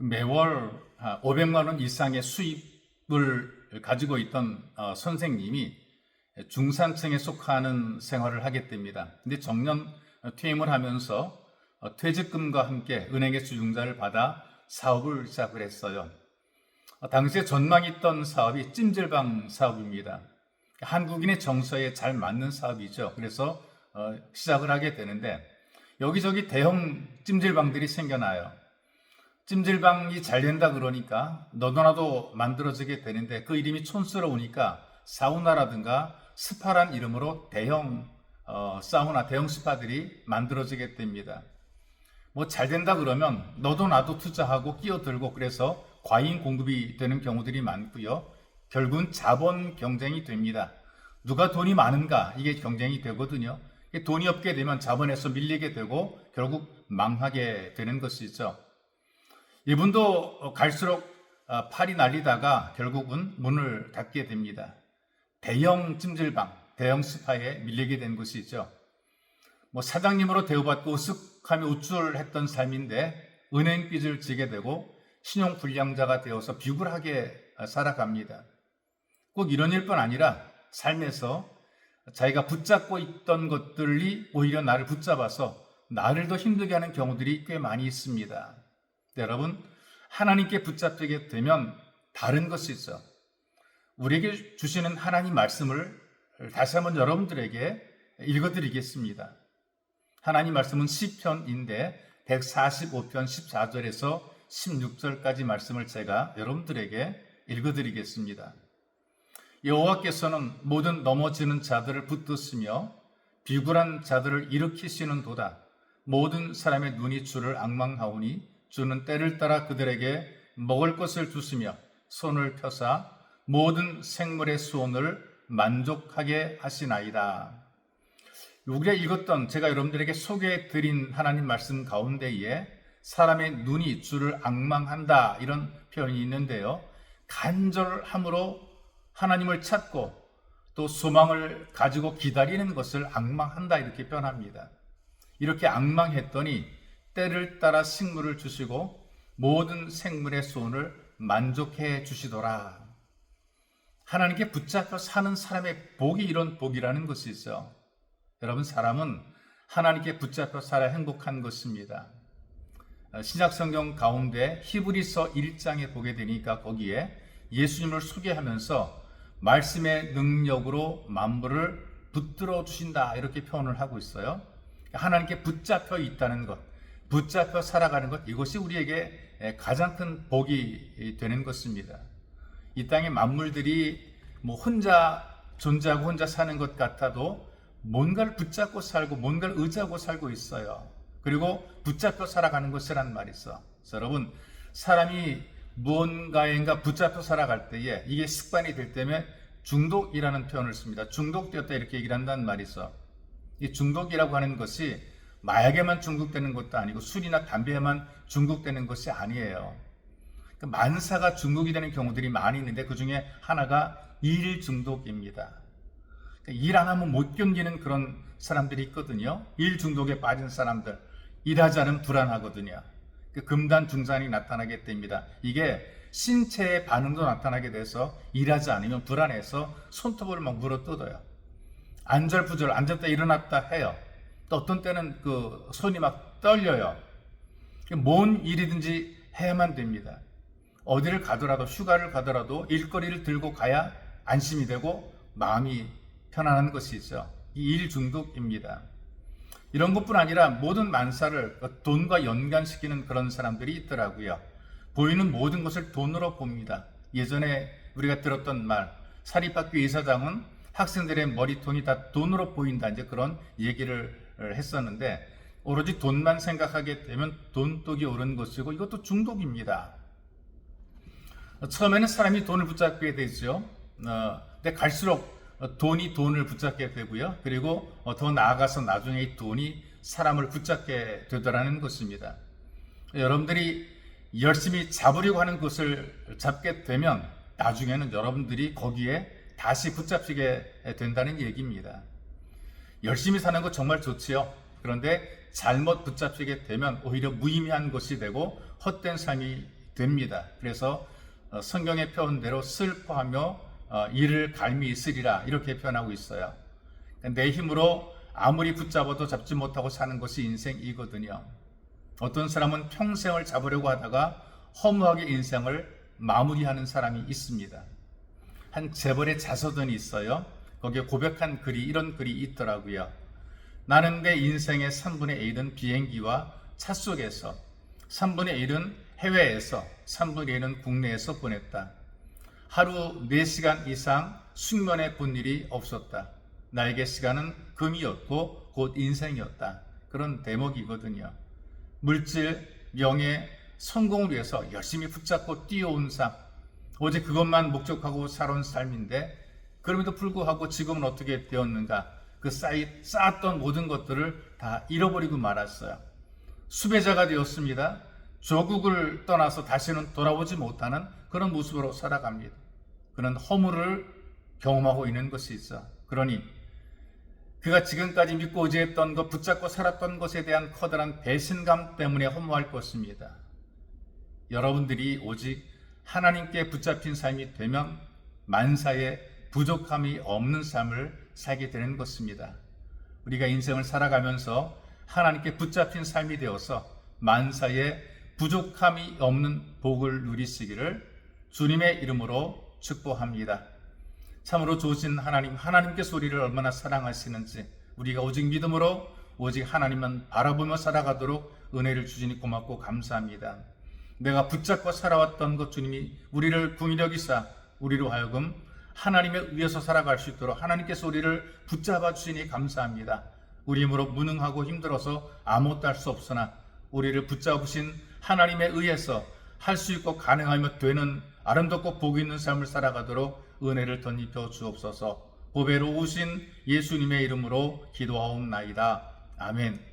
그 매월 500만 원 이상의 수입을 가지고 있던 어, 선생님이 중산층에 속하는 생활을 하게 됩니다. 근데 정년 퇴임을 하면서 어, 퇴직금과 함께 은행의 주중자를 받아 사업을 시작을 했어요. 어, 당시에 전망이 있던 사업이 찜질방 사업입니다. 한국인의 정서에 잘 맞는 사업이죠. 그래서 어, 시작을 하게 되는데 여기저기 대형 찜질방들이 생겨나요. 찜질방이 잘 된다 그러니까 너도나도 만들어지게 되는데 그 이름이 촌스러우니까 사우나라든가 스파란 이름으로 대형 어, 사우나, 대형 스파들이 만들어지게 됩니다. 뭐 잘 된다 그러면 너도 나도 투자하고 끼어들고 그래서 과잉 공급이 되는 경우들이 많고요. 결국은 자본 경쟁이 됩니다. 누가 돈이 많은가 이게 경쟁이 되거든요. 돈이 없게 되면 자본에서 밀리게 되고 결국 망하게 되는 것이죠. 이분도 갈수록 어, 팔이 날리다가 결국은 문을 닫게 됩니다. 대형 찜질방, 대형 스파에 밀리게 된 것이죠. 뭐 사장님으로 대우받고 으쓱하며 우쭐했던 삶인데 은행 빚을 지게 되고 신용 불량자가 되어서 비굴하게 살아갑니다. 꼭 이런 일뿐 아니라 삶에서 자기가 붙잡고 있던 것들이 오히려 나를 붙잡아서 나를 더 힘들게 하는 경우들이 꽤 많이 있습니다. 여러분, 하나님께 붙잡히게 되면 다른 것이 있어. 우리에게 주시는 하나님 말씀을 다시 한번 여러분들에게 읽어드리겠습니다. 하나님 말씀은 시편인데 145편 14절에서 16절까지 말씀을 제가 여러분들에게 읽어드리겠습니다. 여호와께서는 모든 넘어지는 자들을 붙드시며 비굴한 자들을 일으키시는 도다. 모든 사람의 눈이 주를 악망하오니 주는 때를 따라 그들에게 먹을 것을 주시며 손을 펴사 모든 생물의 수온을 만족하게 하시나이다. 우리가 읽었던 제가 여러분들에게 소개해 드린 하나님 말씀 가운데에 사람의 눈이 주를 악망한다 이런 표현이 있는데요. 간절함으로 하나님을 찾고 또 소망을 가지고 기다리는 것을 악망한다 이렇게 표현합니다. 이렇게 악망했더니 때를 따라 식물을 주시고 모든 생물의 소원을 만족해 주시더라. 하나님께 붙잡혀 사는 사람의 복이 이런 복이라는 것이 있어. 여러분 사람은 하나님께 붙잡혀 살아 행복한 것입니다. 신약 성경 가운데 히브리서 1장에 보게 되니까 거기에 예수님을 소개하면서 말씀의 능력으로 만물을 붙들어 주신다 이렇게 표현을 하고 있어요. 하나님께 붙잡혀 있다는 것, 붙잡혀 살아가는 것 이것이 우리에게 가장 큰 복이 되는 것입니다. 이 땅의 만물들이 뭐 혼자 존재하고 혼자 사는 것 같아도 뭔가를 붙잡고 살고 뭔가를 의지하고 살고 있어요. 그리고 붙잡혀 살아가는 것이란 말이 있어. 여러분 사람이 무언가인가 붙잡혀 살아갈 때에 이게 습관이 될 때면 중독이라는 표현을 씁니다. 중독되었다 이렇게 얘기를 한다는 말이 있어. 이 중독이라고 하는 것이 마약에만 중독되는 것도 아니고 술이나 담배에만 중독되는 것이 아니에요. 그 만사가 중독이 되는 경우들이 많이 있는데 그 중에 하나가 일 중독입니다. 그러니까 일안 하면 못 견디는 그런 사람들이 있거든요. 일 중독에 빠진 사람들. 일하지 않으면 불안하거든요. 그 금단 중산이 나타나게 됩니다. 이게 신체의 반응도 나타나게 돼서 일하지 않으면 불안해서 손톱을 막 물어 뜯어요. 안절부절 앉았다 일어났다 해요. 또 어떤 때는 그 손이 막 떨려요. 뭔 일이든지 해야만 됩니다. 어디를 가더라도 휴가를 가더라도 일거리를 들고 가야 안심이 되고 마음이 편안한 것이 있죠. 이 일 중독입니다. 이런 것뿐 아니라 모든 만사를 돈과 연관시키는 그런 사람들이 있더라고요. 보이는 모든 것을 돈으로 봅니다. 예전에 우리가 들었던 말, 사립학교 이사장은 학생들의 머리통이 다 돈으로 보인다. 이제 그런 얘기를 했었는데, 오로지 돈만 생각하게 되면 돈독이 오른 것이고, 이것도 중독입니다. 처음에는 사람이 돈을 붙잡게 되죠. 어, 근데 갈수록 돈이 돈을 붙잡게 되고요. 그리고 더 나아가서 나중에 이 돈이 사람을 붙잡게 되더라는 것입니다. 여러분들이 열심히 잡으려고 하는 것을 잡게 되면 나중에는 여러분들이 거기에 다시 붙잡히게 된다는 얘기입니다. 열심히 사는 것 정말 좋지요. 그런데 잘못 붙잡히게 되면 오히려 무의미한 것이 되고 헛된 삶이 됩니다. 그래서 어, 성경의 표현대로 슬퍼하며 어, 이를 갈미 있으리라 이렇게 표현하고 있어요. 내 힘으로 아무리 붙잡아도 잡지 못하고 사는 것이 인생이거든요. 어떤 사람은 평생을 잡으려고 하다가 허무하게 인생을 마무리하는 사람이 있습니다. 한 재벌의 자서전이 있어요. 거기에 고백한 글이 이런 글이 있더라고요. 나는 내 인생의 3분의 1은 비행기와 차 속에서, 3분의 1은 해외에서, 3분의 1은 국내에서 보냈다. 하루 4시간 이상 숙면에 본 일이 없었다. 나에게 시간은 금이었고 곧 인생이었다. 그런 대목이거든요. 물질, 명예, 성공을 위해서 열심히 붙잡고 뛰어온 삶, 오직 그것만 목적하고 살아온 삶인데 그럼에도 불구하고 지금은 어떻게 되었는가? 그 쌓이, 쌓았던 모든 것들을 다 잃어버리고 말았어요. 수배자가 되었습니다. 조국을 떠나서 다시는 돌아오지 못하는 그런 모습으로 살아갑니다. 그는 허물을 경험하고 있는 것이죠. 그러니 그가 지금까지 믿고 의지했던 것, 붙잡고 살았던 것에 대한 커다란 배신감 때문에 허무할 것입니다. 여러분들이 오직 하나님께 붙잡힌 삶이 되면 만사에 부족함이 없는 삶을 살게 되는 것입니다. 우리가 인생을 살아가면서 하나님께 붙잡힌 삶이 되어서 만사에 부족함이 없는 복을 누리시기를 주님의 이름으로 축복합니다. 참으로 좋으신 하나님, 하나님께 소리를 얼마나 사랑하시는지 우리가 오직 믿음으로 오직 하나님만 바라보며 살아가도록 은혜를 주시니 고맙고 감사합니다. 내가 붙잡고 살아왔던 것 주님이 우리를 기사 우리로 하여금 하나님의 의해서 살아갈 수 있도록 하나님께서 우리를 붙잡아 주시니 감사합니다. 우리 힘으로 무능하고 힘들어서 아무것도 할 수 없으나 우리를 붙잡으신 하나님의 의해서 할 수 있고 가능하며 되는 아름답고 복 있는 삶을 살아가도록 은혜를 덧입혀 주옵소서. 보배로 오신 예수님의 이름으로 기도하옵나이다. 아멘.